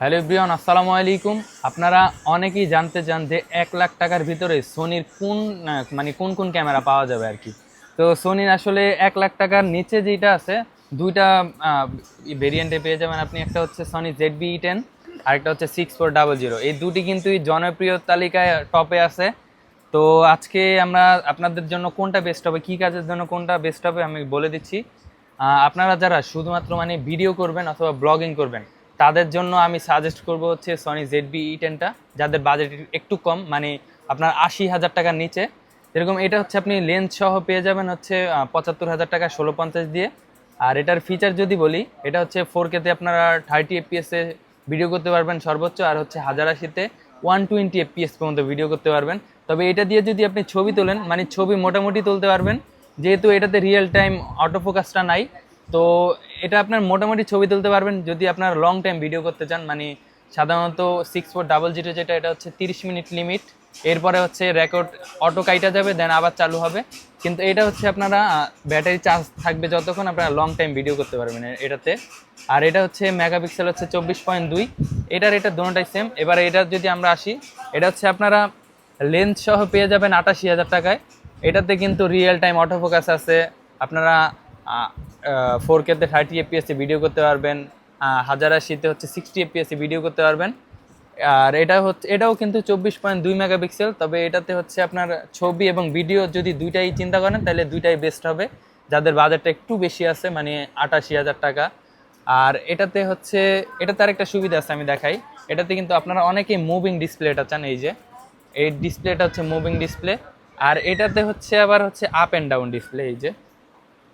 Hello Brian আসসালামু আলাইকুম। আপনারা অনেকেই জানতে চান যে এক লাখ টাকার ভিতরে সোনির কোন মানে কোন কোন ক্যামেরা পাওয়া যাবে আর কি। তো সোনির আসলে এক লাখ টাকার নিচে যেটা আছে, দুইটা ভেরিয়েন্টে পেয়ে যাবেন আপনি। একটা হচ্ছে সনি জেড বি টেন আরেকটা হচ্ছে সিক্স ফোর ডাবল জিরো এই দুটি কিন্তু জনপ্রিয় তালিকায় টপে আছে। তো আজকে আমরা আপনাদের জন্য কোনটা বেস্ট হবে, কী কাজের জন্য কোনটা বেস্ট হবে আমি বলে দিচ্ছি। আপনারা যারা শুধুমাত্র মানে ভিডিও করবেন অথবা ব্লগিং করবেন তাদের জন্য আমি সাজেস্ট করব হচ্ছে সনি জেড বি ই টেনটা যাদের বাজেট একটু কম মানে আপনার আশি হাজার টাকার নিচে। এরকম এটা হচ্ছে আপনি লেন্স সহ পেয়ে যাবেন হচ্ছে পঁচাত্তর হাজার টাকা ষোলো পঞ্চাশ দিয়ে। আর এটার ফিচার যদি বলি, এটা হচ্ছে ফোর কেতে আপনারা থার্টি এফপিএসে ভিডিও করতে পারবেন সর্বোচ্চ, আর হচ্ছে হাজার আশিতে ওয়ান টোয়েন্টি এফপিএস পর্যন্ত ভিডিও করতে পারবেন। তবে এটা দিয়ে যদি আপনি ছবি তোলেন মানে ছবি মোটামুটি তুলতে পারবেন, যেহেতু এটাতে রিয়েল টাইম অটো ফোকাসটা নাই, তো এটা আপনার মোটামুটি ছবি তুলতে পারবেন যদি আপনার লং টাইম ভিডিও করতে চান মানে সাধারণত সিক্স ফোর ডাবল জিরো যেটা, এটা হচ্ছে তিরিশ মিনিট লিমিট এরপরে হচ্ছে রেকর্ড অটো কাইটা যাবে দেন আবার চালু হবে। কিন্তু এটা হচ্ছে আপনারা ব্যাটারি চার্জ থাকবে যতক্ষণ আপনারা লং টাইম ভিডিও করতে পারবেন এটাতে। আর এটা হচ্ছে মেগাপিক্সেল হচ্ছে চব্বিশ পয়েন্ট দুই। এটার এটা দুটোটাই সেম এবার এটা যদি আমরা আসি, এটা হচ্ছে আপনারা লেন্স সহ পেয়ে যাবেন আটাশি হাজার টাকায়। এটাতে কিন্তু রিয়েল টাইম অটো ফোকাস আছে। আপনারা ফোর কেতে থার্টি এফপিএসে ভিডিও করতে পারবেন হাজার আশিতে হচ্ছে সিক্সটি এফপিএসে ভিডিও করতে পারবেন। আর এটা হচ্ছে, এটাও কিন্তু চব্বিশ পয়েন্ট দুই মেগাপিক্সেল, তবে এটাতে হচ্ছে আপনার ছবি এবং ভিডিও যদি দুইটাই চিন্তা করেন, তাহলে দুইটাই বেস্ট হবে। যাদের বাজেটটা একটু বেশি আছে মানে আটাশি হাজার টাকা। আর এটাতে হচ্ছে, এটাতে আরেকটা সুবিধা আছে আমি দেখাই। এটাতে কিন্তু আপনারা অনেকেই মুভিং ডিসপ্লেটা চান, এই যে। এই ডিসপ্লেটা হচ্ছে মুভিং ডিসপ্লে আর এটাতে হচ্ছে আবার হচ্ছে আপ অ্যান্ড ডাউন ডিসপ্লে এই যে।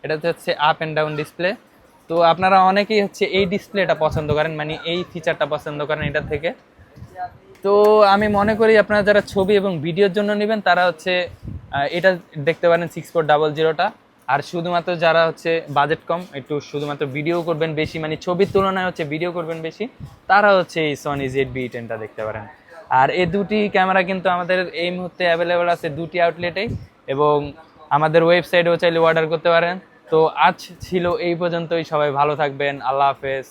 এটাতে হচ্ছে আপ অ্যান্ড ডাউন ডিসপ্লে তো আপনারা অনেকেই হচ্ছে এই ডিসপ্লেটা পছন্দ করেন মানে এই ফিচারটা পছন্দ করেন এটা থেকে। তো আমি মনে করি আপনারা যারা ছবি এবং ভিডিওর জন্য নেবেন, তারা হচ্ছে এটা দেখতে পারেন সিক্স ফোর ডাবল জিরোটা আর শুধুমাত্র যারা হচ্ছে বাজেট কম, একটু শুধুমাত্র ভিডিও করবেন বেশি মানে ছবির তুলনায় হচ্ছে ভিডিও করবেন বেশি, তারা হচ্ছে এই সনি জেড বি টেনটা দেখতে পারেন। আর এই দুটি ক্যামেরা কিন্তু আমাদের এই মুহূর্তে অ্যাভেলেবেল আছে দুটি আউটলেটেই এবং আমাদের ওয়েবসাইটেও চাইলে অর্ডার করতে পারেন। তো আজ ছিল এই পর্যন্তই। সবাই ভালো থাকবেন। আল্লাহ হাফেজ।